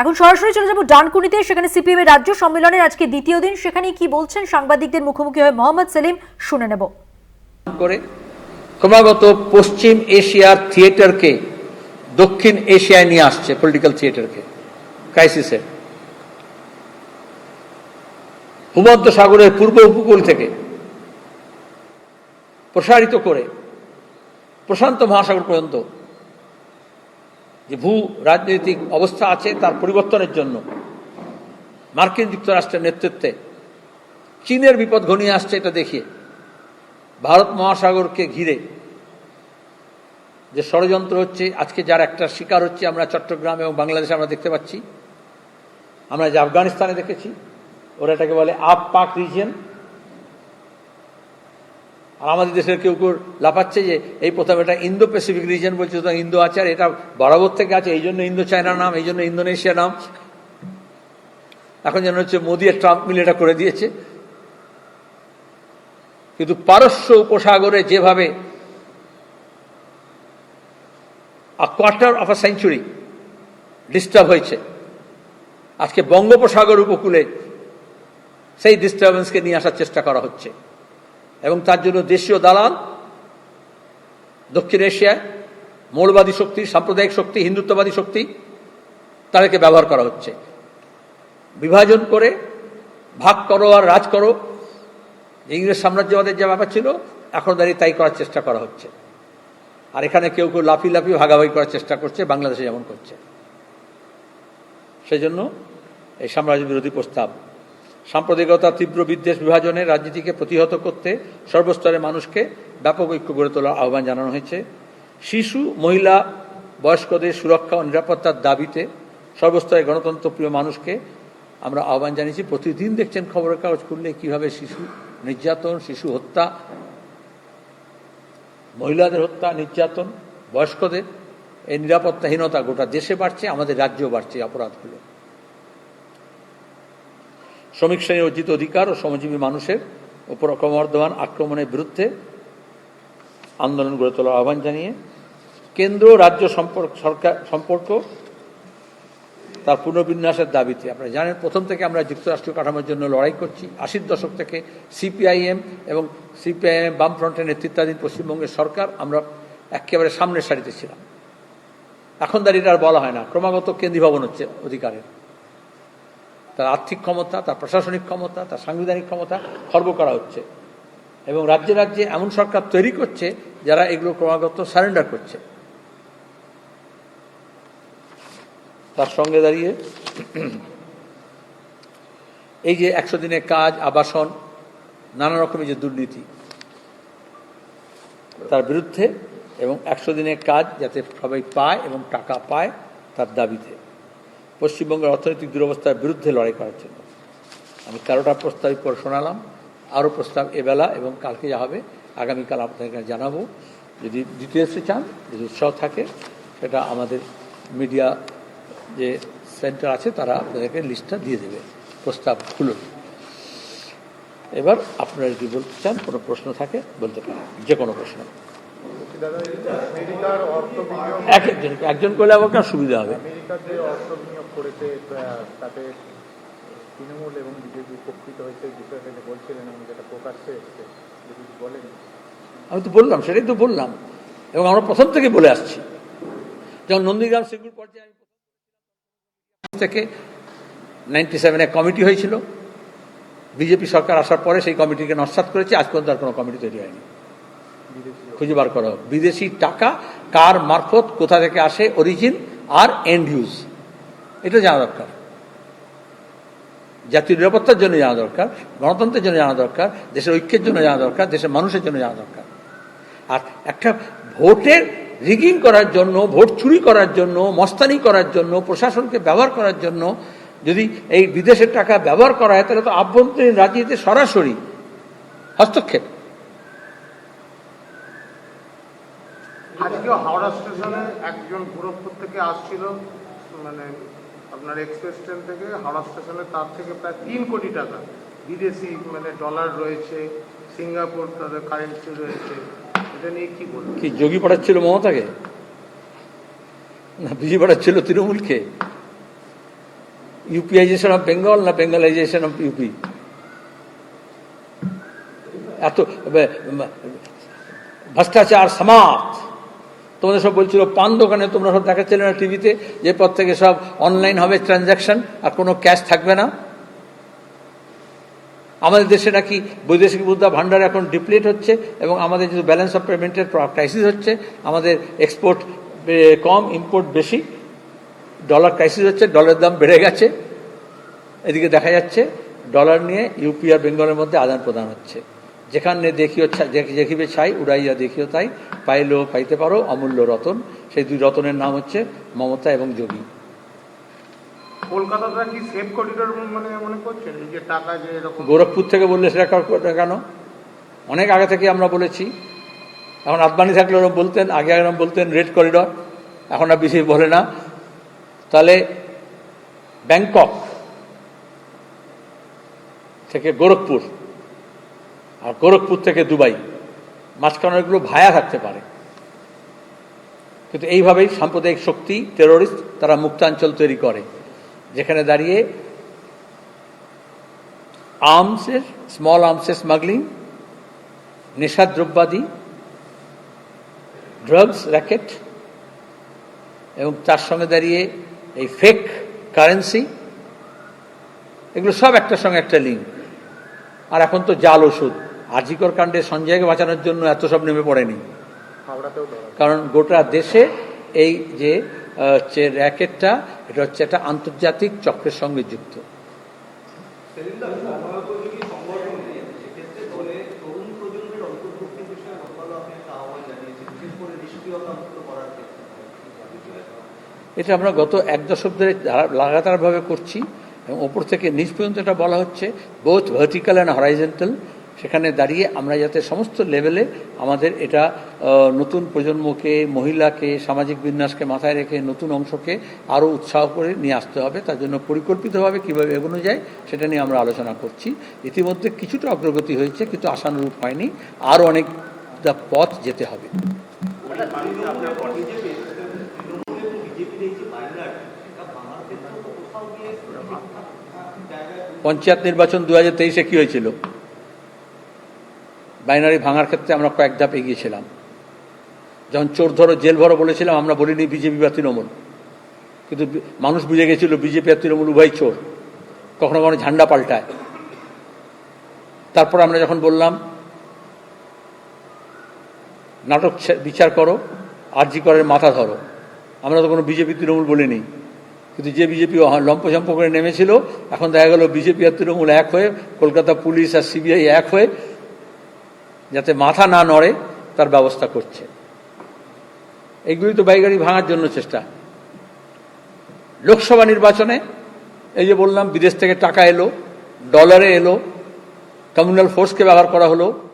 এখন সরাসরি চলে যাব ডানকুনিতে, সেখানে সিপিএম এর রাজ্য সম্মেলনের আজকে দ্বিতীয় দিন। সেখানে কি বলছেন সাংবাদিকদের মুখোমুখি হয়ে মোহাম্মদ সেলিম, শুনে নেব। করে ক্রমাগত পশ্চিম এশিয়ার থিয়েটারকে দক্ষিণ এশিয়ায় নিয়ে আসছে পলিটিক্যাল থিয়েটারকে ক্রাইসিসে ভূমধ্য সাগরের পূর্ব উপকূল থেকে প্রসারিত করে প্রশান্ত মহাসাগর পর্যন্ত যে ভূ রাজনৈতিক অবস্থা আছে তার পরিবর্তনের জন্য। মার্কিন যুক্তরাষ্ট্রের নেতৃত্বে চীনের বিপদ ঘনিয়ে আসছে এটা দেখিয়ে। ভারত মহাসাগরকে ঘিরে যে ষড়যন্ত্র হচ্ছে, আজকে যার একটা শিকার হচ্ছে আমরা চট্টগ্রাম এবং বাংলাদেশে আমরা দেখতে পাচ্ছি। আমরা যে আফগানিস্তানে দেখেছি, ওরা এটাকে বলে আপ পাক রিজিয়ন। আর আমাদের দেশের কেউ কেউ লাফাচ্ছে যে এই প্রথম এটা ইন্দো প্যাসিফিক রিজিয়ন বলছে, সুতরাং ইন্দো আছে আর এটা বরাবর থেকে আছে, এই জন্য ইন্দো চায়নার নাম, এই জন্য ইন্দোনেশিয়া নাম। এখন যেন হচ্ছে মোদি আর ট্রাম্প মিলে এটা করে দিয়েছে। কিন্তু পারস্য উপসাগরে যেভাবে a quarter of a century disturb হয়েছে, আজকে বঙ্গোপসাগর উপকূলে সেই ডিস্টারবেন্সকে নিয়ে আসার চেষ্টা করা হচ্ছে। এবং তার জন্য দেশীয় দালাল, দক্ষিণ এশিয়ায় মৌলবাদী শক্তি, সাম্প্রদায়িক শক্তি, হিন্দুত্ববাদী শক্তি, তাদেরকে ব্যবহার করা হচ্ছে। বিভাজন করে, ভাগ করো আর রাজ করো। ইংরেজ সাম্রাজ্যবাদের যে ব্যাপার ছিল, এখন দাঁড়িয়ে তাই করার চেষ্টা করা হচ্ছে। আর এখানে কেউ কেউ লাফি লাফি ভাগাভাগি করার চেষ্টা করছে, বাংলাদেশে যেমন করছে। সেই জন্য এই সাম্রাজ্য বিরোধী প্রস্তাব সাম্প্রদায়িকতা তীব্র বিদ্বেষ বিভাজনে রাজনীতিকে প্রতিহত করতে সর্বস্তরের মানুষকে ব্যাপক ঐক্য গড়ে তোলার আহ্বান জানানো হয়েছে। শিশু, মহিলা, বয়স্কদের সুরক্ষা ও নিরাপত্তার দাবিতে সর্বস্তরের গণতন্ত্র প্রিয় মানুষকে আমরা আহ্বান জানিয়েছি। প্রতিদিন দেখছেন খবরের কাগজ খুললে কীভাবে শিশু নির্যাতন, শিশু হত্যা, মহিলাদের হত্যা, নির্যাতন, বয়স্কদের এই নিরাপত্তাহীনতা গোটা দেশে বাড়ছে, আমাদের রাজ্যেও বাড়ছে অপরাধগুলো। শ্রমিক শ্রেণির অর্জিত অধিকার ও শ্রমজীবী মানুষের উপর ক্রমবর্ধমান আক্রমণের বিরুদ্ধে আন্দোলন গড়ে তোলার আহ্বান জানিয়ে কেন্দ্র রাজ্য সম্পর্ক, সরকার সম্পর্ক তার পুনর্বিন্যাসের দাবিতে। আপনারা জানেন, প্রথম থেকে আমরা যুক্তরাষ্ট্রীয় কাঠামোর জন্য লড়াই করছি। আশির দশক থেকে সিপিআইএম এবং সিপিআইএম বামফ্রন্টের নেতৃত্বাধীন পশ্চিমবঙ্গের সরকার আমরা একেবারে সামনের সারিতে ছিলাম। এখন দাঁড়িয়ে আর বলা হয় না। ক্রমাগত কেন্দ্রীভবন হচ্ছে অধিকারের। তার আর্থিক ক্ষমতা, তার প্রশাসনিক ক্ষমতা, তার সাংবিধানিক ক্ষমতা খর্ব করা হচ্ছে। এবং রাজ্যে রাজ্যে এমন সরকার তৈরি করছে যারা এগুলো ক্রমাগত সারেন্ডার করছে। তার সঙ্গে দাঁড়িয়ে এই যে একশো দিনের কাজ, আবাসন, নানা রকমের যে দুর্নীতি, তার বিরুদ্ধে এবং একশো দিনের কাজ যাতে সবাই পায় এবং টাকা পায় তার দাবিতে। পশ্চিমবঙ্গের অর্থনৈতিক দুরবস্থার বিরুদ্ধে লড়াই করার জন্য। আমি তেরোটা প্রস্তাব পরে শোনালাম, আরও প্রস্তাব এবেলা এবং কালকে যা হবে, আগামীকাল আপনাদের জানাব। যদি ডিটেলসে চান, যদি উৎসাহ থাকে, সেটা আমাদের মিডিয়া যে সেন্টার আছে, তারা আপনাদেরকে লিস্টটা দিয়ে দেবে, প্রস্তাব খুলুন। এবার আপনারা যদি বলতে চান, কোনো প্রশ্ন থাকে, বলতে পারেন, যে কোনো প্রশ্ন। এক একজন একজন করলে কার সুবিধা হবে? আমেরিকার যে অর্থ বিনিয়োগ করেছে তাতে তৃণমূল এবং বিজেপি উপকৃত হয়েছে। বিষয়টা বলছিলেন এবং যেটা প্রকাশ্যে এসছে যদি বলেন আমি তো বললাম সেটাই তো বললাম। এবং আমরা প্রথম থেকে বলে আসছি। যেমন নন্দীগ্রাম সিঙ্গুর পর্যায়ে আমি থেকে নাইনটি সেভেনে কমিটি হয়েছিল। বিজেপি সরকার আসার পরে সেই কমিটিকে নস্বাত করেছে। আজ পর্যন্ত আর কোনো কমিটি তৈরি হয়নি। খুঁজে বার করা। বিদেশি টাকা কার মারফত, কোথা থেকে আসে অরিজিন আর এন্ড ইউজ এটা জানা দরকার। জাতীয় নিরাপত্তার জন্য জানা দরকার, গণতন্ত্রের জন্য জানা দরকার, দেশের ঐক্যের জন্য জানা দরকার, দেশের মানুষের জন্য জানা দরকার। আর একটা ভোটের রিগিং করার জন্য, ভোট চুরি করার জন্য, মস্তানি করার জন্য, প্রশাসনকে ব্যবহার করার জন্য, যদি এই বিদেশের টাকা ব্যবহার করা হয়, তাহলে তো আভ্যন্তরীণ রাজনীতিতে সরাসরি হস্তক্ষেপ। আজকেও হাওড়া স্টেশনে একজন গোরখপুর থেকে আসছিল মানে আপনার এক্সপ্রেস ট্রেন থেকে। হাওড়া স্টেশনে তার থেকে প্রায় তিন কোটি টাকা। বিদেশি মানে ডলার রয়েছে, সিঙ্গাপুর তাদের কারেন্সি রয়েছে। এটা নিয়ে কি বলবেন কি, যোগী পাঠাচ্ছিল মমতাকে? না বিজেপি পাঠাচ্ছিল তৃণমূলকে? ইউপিআইজেশন অফ বেঙ্গল না বেঙ্গলাইজেশন অফ ইউপি? এত ভ্রষ্টাচার সমাজ তোমাদের সব বলছিল পান দোকানে তোমরা সব দেখাচ্ছিলে না টিভিতে যে পর থেকে সব অনলাইন হবে ট্রানজ্যাকশন আর কোনো ক্যাশ থাকবে না? আমাদের দেশে নাকি বৈদেশিক মুদ্রা ভান্ডার এখন ডিপ্লিট হচ্ছে এবং আমাদের যদি ব্যালেন্স অফ পেমেন্টের ক্রাইসিস হচ্ছে, আমাদের এক্সপোর্ট কম ইম্পোর্ট বেশি ডলার ক্রাইসিস হচ্ছে ডলারের দাম বেড়ে গেছে। এদিকে দেখা যাচ্ছে ডলার নিয়ে ইউপি আর বেঙ্গলের মধ্যে আদান প্রদান হচ্ছে। যেখানে দেখিও দেখিবে ছাই উড়াইয়া দেখিও তাই পাইলেও পাইতে পারো অমূল্য রতন। সেই দুই রতনের নাম হচ্ছে মমতা এবং যোগী। কলকাতাটা কি সেফ করিডোর মানে মনে করছেন যে টাকা যে এরকম গোরখপুর থেকে বললে সেটা কেন? অনেক আগে থেকে আমরা বলেছি। এখন আদবানি থাকলে ওরকম বলতেন আগে এরকম বলতেন রেড করিডর এখন আর বেশি বলে না। তাহলে ব্যাংকক থেকে গোরখপুর আর গোরখপুর থেকে দুবাই। মাঝখানে এগুলো ভায়া থাকতে পারে। কিন্তু এইভাবেই সাম্প্রদায়িক শক্তি টেরোরিস্ট তারা মুক্তাঞ্চল তৈরি করে, যেখানে দাঁড়িয়ে আর্মসের স্মল আর্মসের স্মাগলিং নেশাদ্রব্যাদি ড্রাগস র্যাকেট এবং তার সঙ্গে দাঁড়িয়ে এই ফেক কারেন্সি এগুলো সব একটার সঙ্গে একটা লিঙ্ক আর এখন তো জাল ওষুধ। আজিকর কাণ্ডে সঞ্জয়কে বাঁচানোর জন্য এত সব নেমে পড়েনি। কারণ গোটা দেশে এই যে হচ্ছে র্যাকেটটা, এটা হচ্ছে একটা আন্তর্জাতিক চক্রের সঙ্গে যুক্ত। এটা আমরা গত এক দশক ধরে লাগাতারভাবে করছি এবং ওপর থেকে নিচ পর্যন্ত এটা বলা হচ্ছে বোথ ভার্টিক্যাল অ্যান্ড হরাইজেন্টাল সেখানে দাঁড়িয়ে আমরা যাতে সমস্ত লেভেলে আমাদের এটা নতুন প্রজন্মকে, মহিলাকে, সামাজিক বিন্যাসকে মাথায় রেখে নতুন অংশকে আরও উৎসাহ করে নিয়ে আসতে হবে। তার জন্য পরিকল্পিতভাবে কীভাবে এগোনো যায় সেটা নিয়ে আমরা আলোচনা করছি। ইতিমধ্যে কিছুটা অগ্রগতি হয়েছে কিন্তু আশানুরূপ হয়নি। আরও অনেক পথ যেতে হবে। পঞ্চায়েত নির্বাচন দু হাজার তেইশে কী হয়েছিল? বাইনারি ভাঙার ক্ষেত্রে আমরা কয়েক ধাপ এগিয়েছিলাম। যখন চোর ধরো, জেল ভরো বলেছিলাম, আমরা বলিনি বিজেপি বা তৃণমূল। কিন্তু মানুষ বুঝে গেছিল, বিজেপি আর তৃণমূল উভয় চোর। কখনো কখনো ঝান্ডা পাল্টায়। তারপর আমরা যখন বললাম, নাটক বিচার করো, আরজি করের মাথা ধরো। আমরা তো কোনো বিজেপি, তৃণমূল বলিনি। কিন্তু যে বিজেপি লম্পঝম্প করে নেমেছিল, এখন দেখা গেল বিজেপি আর তৃণমূল এক হয়ে, কলকাতা পুলিশ আর সিবিআই এক হয়ে যাতে মাথা না নড়ে, তার ব্যবস্থা করছে। এইগুলি তো বাইগাড়ি ভাঙার জন্য চেষ্টা। লোকসভা নির্বাচনে এই যে বললাম, বিদেশ থেকে টাকা এলো ডলারে এলো কমিউনাল ফোর্সকে ব্যবহার করা হলো